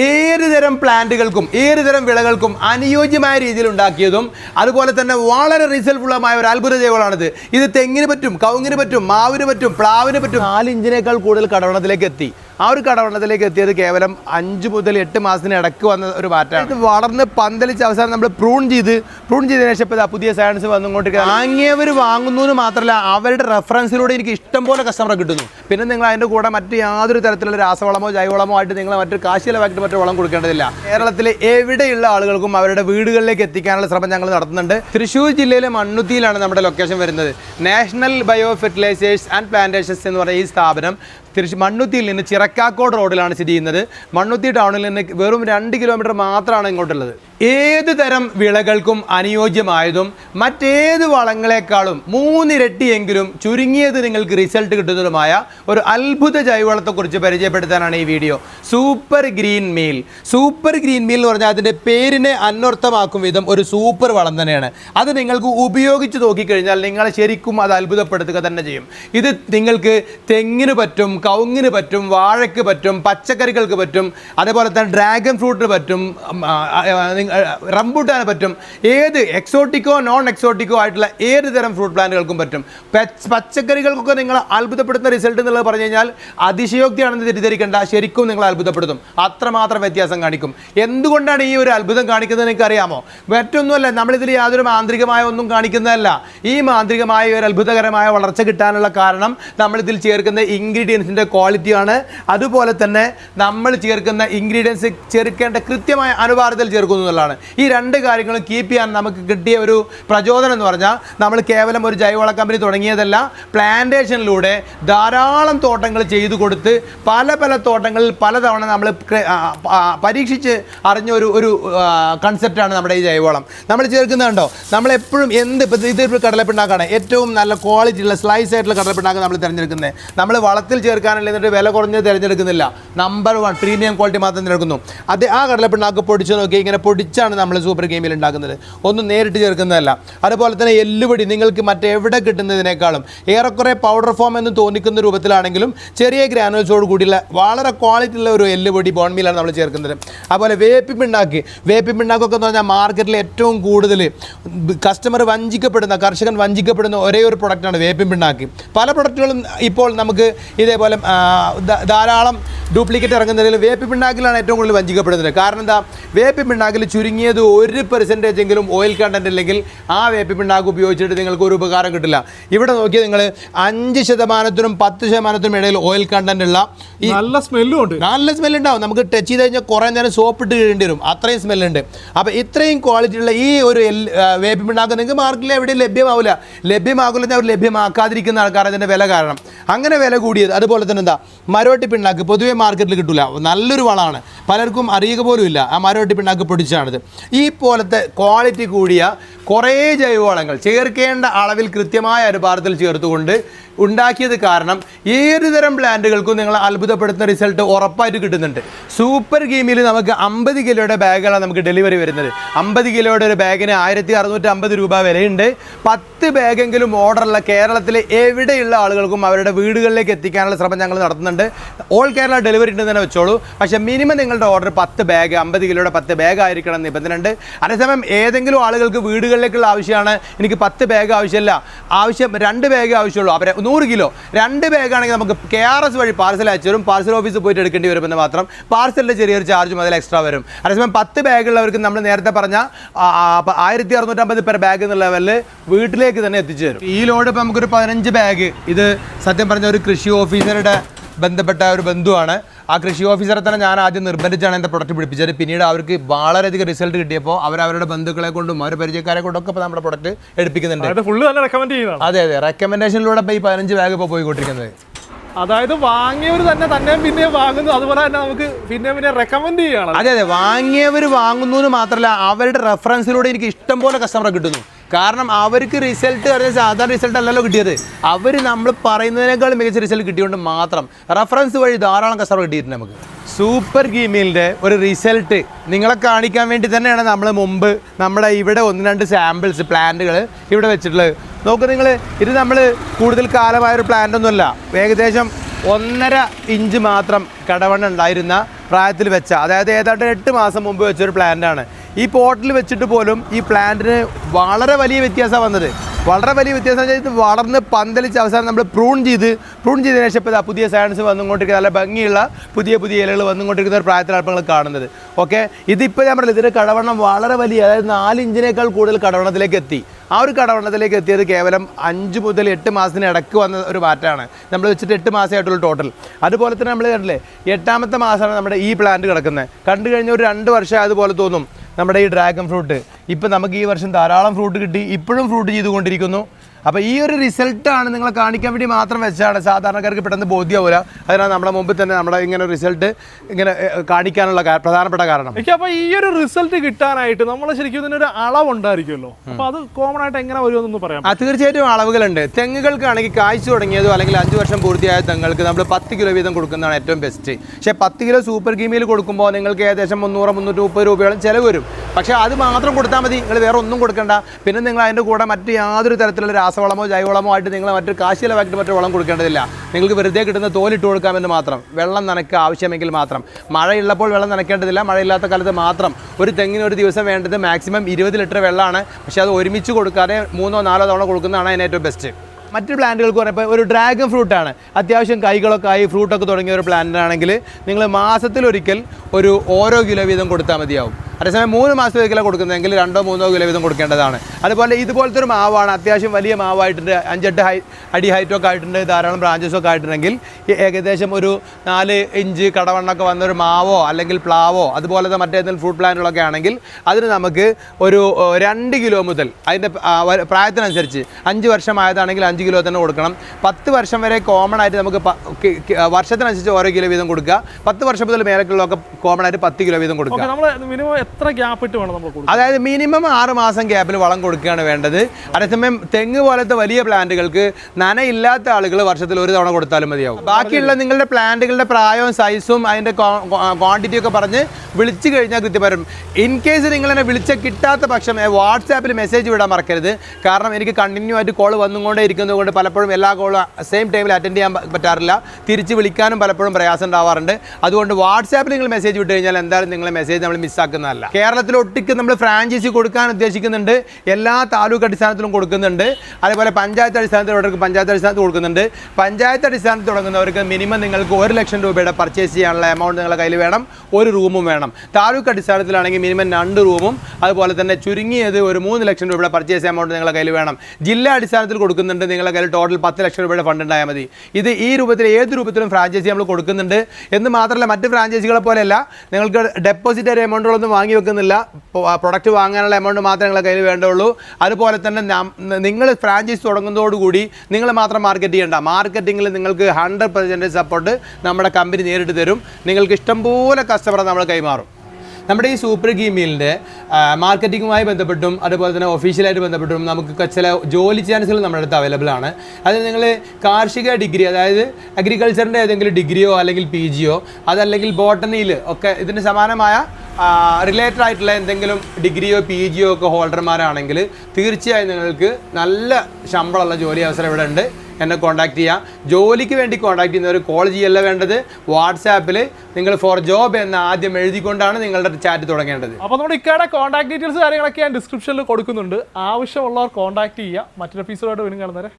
ഏത് തരം പ്ലാന്റുകൾക്കും ഏത് തരം വിളകൾക്കും അനുയോജ്യമായ രീതിയിൽ ഉണ്ടാക്കിയതും അതുപോലെ തന്നെ വളരെ റിസൾട്ട്ഫുള്ളമായ ഒരു അത്ഭുത ജൈവമാണിത് ഇത് തെങ്ങിന് പറ്റും കവുങ്ങിന് പറ്റും മാവിന് പറ്റും പ്ലാവിന് പറ്റും. നാലിഞ്ചിനേക്കാൾ കൂടുതൽ കടവണത്തിലേക്ക് എത്തി. ആ ഒരു കടവണ്ണത്തിലേക്ക് എത്തിയത് കേവലം അഞ്ച് മുതൽ എട്ട് മാസത്തിന് ഇടയ്ക്ക് വന്ന ഒരു മാറ്റമാണ്. ഇത് വളർന്ന് പന്തലിച്ച് അവസാനം നമ്മൾ പ്രൂൺ ചെയ്ത് പ്രൂൺ ചെയ്തതിനു ശേഷം ഇപ്പോൾ പുതിയ സയൻസ് വന്നുകൊണ്ട് വാങ്ങിയവർ വാങ്ങുന്നു എന്ന് മാത്രമല്ല അവരുടെ റെഫറൻസിലൂടെ എനിക്ക് ഇഷ്ടം പോലെ കസ്റ്റമർ കിട്ടുന്നു. പിന്നെ നിങ്ങൾ അതിന്റെ കൂടെ മറ്റ് യാതൊരു തരത്തിലുള്ള രാസവളമോ ജൈവവളമോ ആയിട്ട് നിങ്ങൾ മറ്റൊരു കാശ് ചിലവാക്കിയിട്ട് മറ്റു വളം കൊടുക്കേണ്ടതില്ല. കേരളത്തിലെ എവിടെയുള്ള ആളുകൾക്കും അവരുടെ വീടുകളിലേക്ക് എത്തിക്കാനുള്ള ശ്രമം ഞങ്ങൾ നടത്തുന്നുണ്ട്. തൃശ്ശൂർ ജില്ലയിലെ മണ്ണുത്തിയിലാണ് നമ്മുടെ ലൊക്കേഷൻ വരുന്നത്. National bio fertilisers and plantations എന്ന് പറയുന്ന ഈ സ്ഥാപനം തൃശ്ശൂർ മണ്ണുത്തിയിൽ നിന്ന് ചിറക്കാക്കോട് റോഡിലാണ് സ്ഥിതി ചെയ്യുന്നത്. മണ്ണുത്തി ടൗണിൽ നിന്ന് വെറും രണ്ട് കിലോമീറ്റർ മാത്രമാണ് ഇങ്ങോട്ടുള്ളത്. ഏത് തരം വിളകൾക്കും അനുയോജ്യമായതും മറ്റേത് വളങ്ങളെക്കാളും മൂന്നിരട്ടിയെങ്കിലും ചുരുങ്ങിയത് നിങ്ങൾക്ക് റിസൾട്ട് കിട്ടുന്നതുമായ ഒരു അത്ഭുത ജൈവവളത്തെക്കുറിച്ച് പരിചയപ്പെടുത്താനാണ് ഈ video super green meal super green meal എന്ന് പറഞ്ഞാൽ അതിന്റെ പേരിനെ അന്വർത്ഥമാക്കും വിധം ഒരു സൂപ്പർ വളം തന്നെയാണ്. അത് നിങ്ങൾക്ക് ഉപയോഗിച്ച് നോക്കിക്കഴിഞ്ഞാൽ നിങ്ങൾ ശരിക്കും അത് അത്ഭുതപ്പെടുത്തുക തന്നെ ചെയ്യും. ഇത് നിങ്ങൾക്ക് തെങ്ങിന് പറ്റും കവുങ്ങിന് പറ്റും വാഴയ്ക്ക് പറ്റും പച്ചക്കറികൾക്ക് പറ്റും അതേപോലെ തന്നെ ഡ്രാഗൺ ഫ്രൂട്ടിന് പറ്റും റംബൂട്ടാന് പറ്റും. ഏത് എക്സോട്ടിക്കോ നോൺ എക്സോട്ടിക്കോ ആയിട്ടുള്ള ഏത് തരം ഫ്രൂട്ട് പ്ലാന്റുകൾക്കും പറ്റും. പച്ചക്കറികൾക്കൊക്കെ നിങ്ങൾ അത്ഭുതപ്പെടുത്തുന്ന റിസൾട്ട് എന്നുള്ളത് പറഞ്ഞു കഴിഞ്ഞാൽ അതിശയോക്തിയാണെന്ന് തെറ്റിദ്ധരിക്കേണ്ട. ശരിക്കും നിങ്ങൾ അത്ഭുതപ്പെടുത്തും. അത്രമാത്രം വ്യത്യാസം കാണിക്കും. എന്തുകൊണ്ടാണ് ഈ ഒരു അത്ഭുതം കാണിക്കുന്നത് നിങ്ങൾക്ക് അറിയാമോ മറ്റൊന്നുമല്ല നമ്മളിതിൽ യാതൊരു മാന്ത്രികമായ ഒന്നും കാണിക്കുന്നതല്ല. ഈ മാന്ത്രികമായ ഒരു അത്ഭുതകരമായ വളർച്ച കിട്ടാനുള്ള കാരണം നമ്മളിതിൽ ചേർക്കുന്ന ഇൻഗ്രീഡിയൻസിന്റെ ക്വാളിറ്റിയാണ് അതുപോലെ തന്നെ നമ്മൾ ചേർക്കുന്ന ഇൻഗ്രീഡിയൻസ് ചേർക്കേണ്ട കൃത്യമായ അനുപാതത്തിൽ ചേർക്കുന്നു എന്നുള്ളതാണ്. ഈ രണ്ട് കാര്യങ്ങളും കീപ്പ് ചെയ്യാൻ നമുക്ക് കിട്ടിയ ഒരു പ്രചോദനം എന്ന് പറഞ്ഞാൽ നമ്മൾ കേവലം ഒരു ജൈവവള കമ്പനി തുടങ്ങിയതല്ല പ്ലാന്റേഷനിലൂടെ ധാരാളം തോട്ടങ്ങൾ ചെയ്തു കൊടുത്ത് പല പല തോട്ടങ്ങളിൽ പലതവണ നമ്മൾ പരീക്ഷിച്ച് അറിഞ്ഞ ഒരു ഒരു കൺസെപ്റ്റാണ് നമ്മുടെ ഈ ജൈവവളം. നമ്മൾ ചേർക്കുന്നുണ്ടോ നമ്മളെപ്പോഴും എന്ത് ഇപ്പോൾ കടലപ്പിണ്ണാക്കാണ്. ഏറ്റവും നല്ല ക്വാളിറ്റി ഉള്ള സ്ലൈസ് ആയിട്ടുള്ള കടലപ്പിണ്ണാക്ക് നമ്മൾ തിരഞ്ഞെടുക്കുന്നത് നമ്മൾ വളത്തിൽ ചേർക്കാനല്ല എന്നിട്ട് വില കുറഞ്ഞ് തിരഞ്ഞെടുക്കുന്നില്ല. നമ്പർ വൺ പ്രീമിയം ക്വാളിറ്റി മാത്രം തിരഞ്ഞെടുക്കുന്നു. അത് ആ കടലപ്പിണ്ണാക്ക് പൊടിച്ച് നോക്കി ഇങ്ങനെ പൊടിച്ചാണ് നമ്മൾ സൂപ്പർ ഗെയിമിൽ ഉണ്ടാക്കുന്നത്. ഒന്നും നേരിട്ട് ചേർക്കുന്നതല്ല. അതുപോലെ തന്നെ എല്ലുപൊടി നിങ്ങൾക്ക് മറ്റെവിടെ കിട്ടുന്നതിനേക്കാളും ഏറെക്കുറെ പൗഡർ ഫോം എന്ന് തോന്നിക്കുന്ന രൂപത്തിലാണെങ്കിലും ചെറിയ ഗ്രാനുവൽസോട് കൂടിയുള്ള വളരെ ക്വാളിറ്റി ഉള്ള ഒരു എല്ലുപൊടി ബോൺമീലാണ് നമ്മൾ ചേർക്കുന്നത്. അതുപോലെ വേപ്പി പിണ്ണാക്ക്. വേപ്പി പിണ്ണാക്കൊക്കെ എന്ന് പറഞ്ഞാൽ മാർക്കറ്റിൽ ഏറ്റവും കൂടുതൽ കസ്റ്റമർ വഞ്ചിക്കപ്പെടുന്ന കർഷകൻ വഞ്ചിക്കപ്പെടുന്ന ഒരേ ഒരു പ്രൊഡക്റ്റാണ് വേപ്പിൻ പിണ്ണാക്ക്. പല പ്രൊഡക്റ്റുകളും ഇപ്പോൾ നമുക്ക് ഇതേപോലെ ധാരാളം ഡ്യൂപ്ലിക്കേറ്റ് ഇറങ്ങുന്നതിൽ വേപ്പി പിണ്ണാക്കിലാണ് ഏറ്റവും കൂടുതൽ വഞ്ചിക്കപ്പെടുന്നത്. കാരണം എന്താ? വേപ്പി പിണ്ണാക്കിൽ ചുരുങ്ങിയത് ഒരു പെർസെന്റേജ് എങ്കിലും ഓയിൽ കണ്ടന്റ് ഇല്ലെങ്കിൽ ആ വേപ്പി പിണ്ണാക്ക് ഉപയോഗിച്ചിട്ട് നിങ്ങൾക്ക് ഒരു ഉപകാരം കിട്ടില്ല. ഇവിടെ നോക്കിയാൽ നിങ്ങൾ അഞ്ച് ശതമാനത്തിനും പത്ത് ശതമാനത്തിനും ഇടയിൽ ഓയിൽ കണ്ടന്റ് ഉള്ള ഈ നല്ല സ്മെല്ലും ഉണ്ട്. നല്ല സ്മെല്ല് ഉണ്ടാവും. നമുക്ക് ടച്ച് ചെയ്ത് കഴിഞ്ഞാൽ കുറേ നേരം സോപ്പ് ഇട്ട് കഴിയേണ്ടി വരും. അത്രയും സ്മെല്ലുണ്ട് അപ്പോൾ ഇത്രയും ക്വാളിറ്റി ഉള്ള ഈ ഒരു വേപ്പിൻ പിണ്ണാക്ക് നിങ്ങൾക്ക് മാർക്കറ്റിൽ എവിടെയും ലഭ്യമാവില്ല. ലഭ്യമാകില്ല അവർ ലഭ്യമാക്കാതിരിക്കുന്ന ആൾക്കാർ അതിന്റെ വില കാരണം. അങ്ങനെ വില കൂടിയത് അതുപോലെ തന്നെ എന്താ? മരോട്ടി പിണ്ണാക്ക് പൊതുവേ മാർക്കറ്റിൽ കിട്ടില്ല നല്ലൊരു വളമാണ്. പലർക്കും അറിയുക പോലും ഇല്ല. ആ മരോട്ടി പിണ്ണാക്ക് പൊടിച്ചാണിത് ഈ പോലത്തെ ക്വാളിറ്റി കൂടിയ കുറേ ജൈവവളങ്ങൾ ചേർക്കേണ്ട അളവിൽ കൃത്യമായ അനുപാതത്തിൽ ചേർത്തുകൊണ്ട് ഉണ്ടാക്കിയത് കാരണം ഏത് തരം പ്ലാന്റുകൾക്കും നിങ്ങൾ അത്ഭുതപ്പെടുത്തുന്ന റിസൾട്ട് ഉറപ്പായിട്ട് കിട്ടുന്നുണ്ട്. സൂപ്പർ ഗെയിമിൽ നമുക്ക് അമ്പത് കിലോയുടെ ബാഗുകളാണ് നമുക്ക് ഡെലിവറി വരുന്നത്. അമ്പത് കിലോയുടെ ഒരു ബാഗിന് ആയിരത്തി അറുന്നൂറ്റി അമ്പത് രൂപ വിലയുണ്ട്. പത്ത് ബാഗെങ്കിലും ഓർഡറുള്ള കേരളത്തിലെ എവിടെയുള്ള ആളുകൾക്കും അവരുടെ വീടുകളിലേക്ക് എത്തിക്കാനുള്ള ശ്രമം ഞങ്ങൾ നടത്തുന്നുണ്ട്. ഓൾ കേരള ഡെലിവറി ഉണ്ടെന്ന് തന്നെ വെച്ചോളൂ. പക്ഷേ മിനിമം നിങ്ങളുടെ ഓർഡർ പത്ത് ബാഗ് അമ്പത് കിലോയുടെ പത്ത് ബാഗ് ആയിരിക്കണം നിബന്ധന ഉണ്ട് അതേസമയം ഏതെങ്കിലും ആളുകൾക്ക് വീടുകളിലേക്കുള്ള ആവശ്യമാണ്. എനിക്ക് പത്ത് ബാഗ് ആവശ്യമില്ല. ആവശ്യം രണ്ട് ബാഗ് ആവശ്യമുള്ളൂ. അവരെ നൂറ് കിലോ. രണ്ട് ബാഗാണെങ്കിൽ നമുക്ക് കെ ആർ എസ് വഴി പാർസൽ അയച്ചു പാർസൽ ഓഫീസിൽ പോയിട്ട് എടുക്കേണ്ടി വരുമെന്ന് മാത്രം. പാർസലിന്റെ ചെറിയൊരു ചാർജും അതിൽ എക്സ്ട്രാ വരും. അതേസമയം പത്ത് ബാഗുള്ളവർക്ക് നമ്മൾ നേരത്തെ പറഞ്ഞ ആയിരത്തി അറുന്നൂറ്റമ്പത് പെർ ബാഗ് എന്നുള്ള ലെവലിൽ വീട്ടിലേക്ക് തന്നെ എത്തിച്ചു തരും. ഈ ലോഡ് ഇപ്പോൾ നമുക്കൊരു പതിനഞ്ച് ബാഗ് ഇത് സത്യം പറഞ്ഞ ഒരു കൃഷി ഓഫീസറുടെ ബന്ധപ്പെട്ട ഒരു ബന്ധുവാണ്. ആ കൃഷി ഓഫീസറെ തന്നെ ഞാൻ ആദ്യം നിർബന്ധിച്ചാണ് എന്റെ പ്രൊഡക്റ്റ് പിടിപ്പിച്ചത്. പിന്നീട് അവർക്ക് വളരെയധികം റിസൾട്ട് കിട്ടിയപ്പോൾ അവർ അവരുടെ ബന്ധുക്കളെ കൊണ്ടും അവരുടെ പരിചയക്കാരെ കൊണ്ടൊക്കെ ഇപ്പോൾ നമ്മുടെ പ്രൊഡക്റ്റ് എടുപ്പിക്കുന്നുണ്ട്. ഫുള്ള് തന്നെ റെക്കമെൻഡ് ചെയ്യുന്നത് അതെ അതെ. റെക്കമെൻഡേഷനിലൂടെ ഇപ്പോൾ ഈ പതിനഞ്ച് ബാഗ് ഇപ്പോൾ പോയിക്കൊണ്ടിരിക്കുന്നത്. അതായത് വാങ്ങിയവർ തന്നെ തന്നെയും പിന്നെയും വാങ്ങുന്നു. അതുപോലെ തന്നെ നമുക്ക് പിന്നെ പിന്നെ റെക്കമെൻഡ് ചെയ്യണം അതെ അതെ. വാങ്ങിയവർ വാങ്ങുന്നു മാത്രമല്ല അവരുടെ റെഫറൻസിലൂടെ എനിക്ക് ഇഷ്ടം പോലെ കസ്റ്റമറെ കിട്ടുന്നു. കാരണം അവർക്ക് റിസൾട്ട് പറഞ്ഞാൽ സാധാരണ റിസൾട്ട് അല്ലല്ലോ കിട്ടിയത്. അവർ നമ്മൾ പറയുന്നതിനേക്കാൾ മികച്ച റിസൾട്ട് കിട്ടിയോണ്ട് മാത്രം. റെഫറൻസ് വഴി ധാരാളം കസ്റ്റമർ കിട്ടിയിട്ടുണ്ട് നമുക്ക്. സൂപ്പർ ഗീമിലിന്റെ ഒരു റിസൾട്ട് നിങ്ങളെ കാണിക്കാൻ വേണ്ടി തന്നെയാണ് നമ്മൾ മുമ്പ് നമ്മുടെ ഇവിടെ ഒന്ന് രണ്ട് സാമ്പിൾസ് പ്ലാന്റുകൾ ഇവിടെ വെച്ചിട്ടുള്ളത്. നോക്ക് നിങ്ങൾ ഇത് നമ്മൾ കൂടുതൽ കാലമായൊരു പ്ലാന്റ് ഒന്നുമല്ല. ഏകദേശം ഒന്നര ഇഞ്ച് മാത്രം കടവണ്ണ ഉണ്ടായിരുന്ന പ്രായത്തിൽ വെച്ച അതായത് ഏതാണ്ട് എട്ട് മാസം മുമ്പ് വെച്ചൊരു പ്ലാന്റാണ് ഈ പോട്ടിൽ വെച്ചിട്ട് പോലും ഈ പ്ലാന്റിന് വളരെ വലിയ വ്യത്യാസമാണ് വന്നത്. വളരെ വലിയ വ്യത്യാസം ചെയ്ത് വളർന്ന് പന്തലിച്ച് അവസാനം നമ്മൾ പ്രൂൺ ചെയ്ത് പ്രൂൺ ചെയ്തതിനു ശേഷം ഇപ്പോൾ പുതിയ സയൻസ് വന്നുകൊണ്ടിരിക്കുന്ന. നല്ല ഭംഗിയുള്ള പുതിയ പുതിയ ഇലകൾ വന്നുകൊണ്ടിരിക്കുന്ന ഒരു പ്രായത്തിലാണ് നമ്മൾ കാണുന്നത്. ഓക്കെ ഇതിപ്പോൾ ഞാൻ പറഞ്ഞില്ല ഇതിന്റെ കടവണ്ണം വളരെ വലിയ അതായത് നാല് ഇഞ്ചിനേക്കാൾ കൂടുതൽ കടവണ്ണത്തിലേക്ക് എത്തി. ആ ഒരു കടവണ്ണത്തിലേക്ക് എത്തിയത് കേവലം അഞ്ച് മുതൽ എട്ട് മാസത്തിന് ഇടയ്ക്ക് വന്ന ഒരു മാറ്റമാണ്. നമ്മൾ വെച്ചിട്ട് എട്ട് മാസമായിട്ടുള്ള ടോട്ടൽ അതുപോലെ തന്നെ നമ്മൾ കണ്ടില്ലേ എട്ടാമത്തെ മാസമാണ് നമ്മുടെ ഈ പ്ലാന്റ് കിടക്കുന്നത്. കണ്ടു കഴിഞ്ഞ ഒരു രണ്ട് വർഷം അതുപോലെ തോന്നും നമ്മുടെ ഈ ഡ്രാഗൺ ഫ്രൂട്ട് ഇപ്പം നമുക്ക് ഈ വർഷം ധാരാളം ഫ്രൂട്ട് കിട്ടി. ഇപ്പോഴും ഫ്രൂട്ട് ചെയ്തുകൊണ്ടിരിക്കുന്നു. അപ്പോൾ ഈ ഒരു റിസൾട്ട് ആണ് നിങ്ങൾ കാണിക്കാൻ വേണ്ടി മാത്രം വെച്ചാണ് സാധാരണക്കാർക്ക് പെട്ടെന്ന് ബോധ്യമാവില്ല അതിനാൽ നമ്മുടെ മുമ്പിൽ തന്നെ നമ്മുടെ ഇങ്ങനെ റിസൾട്ട് ഇങ്ങനെ കാണിക്കാനുള്ള പ്രധാനപ്പെട്ട കാരണം. എനിക്ക് അപ്പൊ ഈ ഒരു റിസൾട്ട് കിട്ടാനായിട്ട് നമ്മൾ ശരിക്കും ഇതിനൊരു അളവുണ്ടായിരിക്കുമല്ലോ. അപ്പൊ അത് കോമൺ ആയിട്ട് എങ്ങനെ വരുമെന്നൊന്ന് പറയാം അത് തീർച്ചയായിട്ടും അളവുകളുണ്ട്. തെങ്ങുകൾക്കാണെങ്കിൽ കാഴ്ച തുടങ്ങിയതോ അല്ലെങ്കിൽ അഞ്ച് വർഷം പൂർത്തിയായ തെങ്ങുകൾക്ക് നമ്മൾ പത്ത് കിലോ വീതം കൊടുക്കുന്നതാണ് ഏറ്റവും ബെസ്റ്റ് പക്ഷേ പത്ത് കിലോ സൂപ്പർ കീമിയിൽ കൊടുക്കുമ്പോൾ നിങ്ങൾക്ക് ഏകദേശം മുന്നൂറ് മുന്നൂറ്റി മുപ്പത് രൂപയോളം ചിലവ് വരും. പക്ഷേ അത് മാത്രം കൊടുത്താൽ മതി. നിങ്ങൾ വേറെ ഒന്നും കൊടുക്കണ്ട. പിന്നെ നിങ്ങൾ അതിന്റെ കൂടെ മറ്റ് യാതൊരു തരത്തിലുള്ള രാസവളമോ ജൈവവളമോ ആയിട്ട് നിങ്ങൾ മറ്റൊരു കാശ് ചിലവാക്കിയിട്ട് മറ്റൊരു വളം കൊടുക്കേണ്ടതില്ല. നിങ്ങൾക്ക് വെറുതെ കിട്ടുന്ന തോലിട്ട് കൊടുക്കാമെന്ന് മാത്രം. വെള്ളം നനയ്ക്കുക ആവശ്യമെങ്കിൽ മാത്രം. മഴയുള്ളപ്പോൾ വെള്ളം നനയ്ക്കേണ്ടതില്ല. മഴയില്ലാത്ത കാലത്ത് മാത്രം. ഒരു തെങ്ങിന് ഒരു ദിവസം വേണ്ടത് മാക്സിമം ഇരുപത് ലിറ്റർ വെള്ളമാണ്. പക്ഷേ അത് ഒരുമിച്ച് കൊടുക്കാതെ മൂന്നോ നാലോ തവണ കൊടുക്കുന്നതാണ് അതിന് ഏറ്റവും ബെസ്റ്റ് മറ്റു പ്ലാന്റുകൾക്ക് പറയുമ്പോൾ ഒരു ഡ്രാഗൺ ഫ്രൂട്ടാണ് അത്യാവശ്യം കൈകളൊക്കെ ആയി ഫ്രൂട്ടൊക്കെ തുടങ്ങിയ ഒരു പ്ലാന്റാണെങ്കിൽ നിങ്ങൾ മാസത്തിലൊരിക്കൽ ഒരു ഓരോ കിലോ വീതം കൊടുത്താൽ മതിയാവും. അതേസമയം മൂന്ന് കിലോ കൊടുക്കുന്നതെങ്കിൽ രണ്ടോ മൂന്നോ കിലോ വീതം കൊടുക്കേണ്ടതാണ്. അതുപോലെ ഇതുപോലത്തെ ഒരു മാവാണ് അത്യാവശ്യം വലിയ മാവായിട്ടുണ്ട് അഞ്ചെട്ട് ഹൈ അടി ഹൈറ്റൊക്കെ ആയിട്ടുണ്ട് ധാരാളം ബ്രാഞ്ചസ് ഒക്കെ ആയിട്ടുണ്ടെങ്കിൽ ഏകദേശം ഒരു നാല് ഇഞ്ച് കടവണ്ണൊക്കെ വന്ന ഒരു മാവോ അല്ലെങ്കിൽ പ്ലാവോ അതുപോലത്തെ മറ്റേതെങ്കിലും ഫ്രൂട്ട് പ്ലാന്റുകളൊക്കെ ആണെങ്കിൽ അതിന് നമുക്ക് ഒരു രണ്ട് കിലോ മുതൽ അതിന്റെ പ്രായത്തിനനുസരിച്ച് അഞ്ച് വർഷമായതാണെങ്കിൽ അഞ്ച് കിലോ തന്നെ കൊടുക്കണം. പത്ത് വർഷം വരെ കോമൺ ആയിട്ട് നമുക്ക് വർഷത്തിനനുസരിച്ച് ഓരോ കിലോ വീതം കൊടുക്കുക. പത്ത് വർഷം മുതൽ മേലേക്കുള്ളതൊക്കെ കോമൺ ആയിട്ട് പത്ത് കിലോ വീതം കൊടുക്കുക. നമ്മൾ മിനിമം എത്ര ഗ്യാപ്പ് ഇട്ട് വേണം നമ്മൾ അതായത് മിനിമം ആറ് മാസം ഗ്യാപ്പിൽ വളം കൊടുക്കുകയാണ് വേണ്ടത്. അതേസമയം തെങ്ങ് പോലത്തെ വലിയ പ്ലാന്റുകൾക്ക് നനയില്ലാത്ത ആളുകൾ വർഷത്തിൽ ഒരു തവണ കൊടുത്താലും മതിയാവും. ബാക്കിയുള്ള നിങ്ങളുടെ പ്ലാന്റുകളുടെ പ്രായവും സൈസും അതിന്റെ ക്വാണ്ടിറ്റി ഒക്കെ പറഞ്ഞ് വിളിച്ചു കഴിഞ്ഞാൽ കൃത്യമായിട്ടും ഇൻ കേസ് നിങ്ങൾ എന്നെ വിളിച്ച കിട്ടാത്ത പക്ഷം വാട്സാപ്പിൽ മെസ്സേജ് വിടാൻ മറക്കരുത്. കാരണം എനിക്ക് കണ്ടിന്യൂ ആയിട്ട് കോൾ വന്നുകൊണ്ടേ ഇരിക്കുന്നത് കൊണ്ട് പലപ്പോഴും എല്ലാ കോളും സെയിം ടൈമിൽ അറ്റൻഡ് ചെയ്യാൻ പറ്റാറില്ല. തിരിച്ച് വിളിക്കാനും പലപ്പോഴും പ്രയാസം ഉണ്ടാവാറുണ്ട്. അതുകൊണ്ട് വാട്സാപ്പിൽ നിങ്ങൾ മെസ്സേജ് വിട്ട് കഴിഞ്ഞാൽ എന്തായാലും നിങ്ങളെ മെസ്സേജ് നമ്മൾ മിസ്സാക്കുന്നതല്ല കേരളത്തിൽ ഒട്ടിക്ക് നമ്മൾ ഫ്രാഞ്ചൈസി കൊടുക്കാൻ ഉദ്ദേശിക്കുന്നുണ്ട്. എല്ലാ താലൂക്ക് അടിസ്ഥാനത്തിലും കൊടുക്കുന്നുണ്ട്. അതേപോലെ പഞ്ചായത്ത് അടിസ്ഥാനത്തിലുള്ളവർക്ക് പഞ്ചായത്ത് അടിസ്ഥാനത്തിൽ കൊടുക്കുന്നുണ്ട്. പഞ്ചായത്ത് അടിസ്ഥാനത്തിൽ തുടങ്ങുന്നവർക്ക് മിനിമം നിങ്ങൾക്ക് ഒരു ലക്ഷം രൂപയുടെ പർച്ചേസ് ചെയ്യാനുള്ള എമൗണ്ട് നിങ്ങളുടെ കയ്യിൽ വേണം. ഒരു റൂമും വേണം. താലൂക്ക് അടിസ്ഥാനത്തിലാണെങ്കിൽ മിനിമം രണ്ട് റൂമും അതുപോലെ തന്നെ ചുരുങ്ങിയത് ഒരു മൂന്ന് ലക്ഷം രൂപയുടെ പർച്ചേസ് എമൗണ്ട് നിങ്ങളുടെ കയ്യിൽ വേണം. ജില്ലാ അടിസ്ഥാനത്തിൽ കൊടുക്കുന്നുണ്ട്. നിങ്ങളുടെ കയ്യിൽ ടോട്ടൽ പത്ത് ലക്ഷം രൂപയുടെ ഫണ്ട് ഉണ്ടായാൽ മതി. ഇത് ഈ രൂപത്തിൽ ഏത് രൂപത്തിലും ഫ്രാഞ്ചൈസി നമ്മൾ കൊടുക്കുന്നുണ്ട്. എന്ന് മാത്രമല്ല മറ്റ് ഫ്രാഞ്ചൈസികളെ പോലെയല്ല നിങ്ങൾക്ക് ഡെപ്പോസിറ്റ് എമൗണ്ടുകളൊന്നും വാങ്ങി വെക്കുന്നില്ല. പ്രൊഡക്റ്റ് വാങ്ങാനുള്ള എമൗണ്ട് മാത്രമേ നിങ്ങളെ കയ്യിൽ വേണ്ടുള്ളൂ. അതുപോലെ തന്നെ നിങ്ങൾ ഫ്രാഞ്ചൈസ് തുടങ്ങുന്നതോടുകൂടി നിങ്ങൾ മാത്രം മാർക്കറ്റ് ചെയ്യേണ്ട. മാർക്കറ്റിങ്ങിൽ നിങ്ങൾക്ക് ഹൺഡ്രഡ് പെർസെന്റേജ് സപ്പോർട്ട് നമ്മുടെ കമ്പനി നേരിട്ട് തരും. നിങ്ങൾക്ക് ഇഷ്ടംപോലെ കസ്റ്റമർ നമ്മൾ കൈമാറും. നമ്മുടെ ഈ സൂപ്പർ ഗീ മീലിന്റെ മാർക്കറ്റിങ്ങുമായി ബന്ധപ്പെട്ടും അതുപോലെ തന്നെ ഒഫീഷ്യലായിട്ട് ബന്ധപ്പെട്ടും നമുക്ക് ചില ജോലി ചാൻസുകൾ നമ്മുടെ അടുത്ത് അവൈലബിൾ ആണ്. അത് നിങ്ങൾ കാർഷിക ഡിഗ്രി അതായത് അഗ്രികൾച്ചറിന്റെ ഏതെങ്കിലും ഡിഗ്രിയോ അല്ലെങ്കിൽ പി ജിയോ അതല്ലെങ്കിൽ ബോട്ടണിയിൽ ഒക്കെ ഇതിന് സമാനമായ റിലേറ്റഡ് ആയിട്ടുള്ള എന്തെങ്കിലും ഡിഗ്രിയോ പി ജിയോ ഒക്കെ ഹോൾഡർമാരാണെങ്കിൽ തീർച്ചയായും നിങ്ങൾക്ക് നല്ല ശമ്പളമുള്ള ജോലി അവസരം ഇവിടെ ഉണ്ട് എന്നെ കോൺടാക്ട് ചെയ്യാം. ജോലിക്ക് വേണ്ടി കോൺടാക്ട് ചെയ്യുന്നവർ കോൾ ചെയ്യല്ല വേണ്ടത്. വാട്സാപ്പിൽ നിങ്ങൾ ഫോർ ജോബ് എന്ന് ആദ്യം എഴുതിക്കൊണ്ടാണ് നിങ്ങളുടെ ചാറ്റ് തുടങ്ങേണ്ടത്. അപ്പോൾ നമ്മുടെ ഇക്കാടെ കോൺടാക്ട് ഡീറ്റെയിൽസ് കാര്യങ്ങളൊക്കെ ഞാൻ ഡിസ്ക്രിപ്ഷനിൽ കൊടുക്കുന്നുണ്ട്. ആവശ്യമുള്ളവർ കോൺടാക്ട് ചെയ്യുക മറ്റൊരു എപ്പിസോഡായിട്ട് വീണ്ടും കാണുന്നവരെ.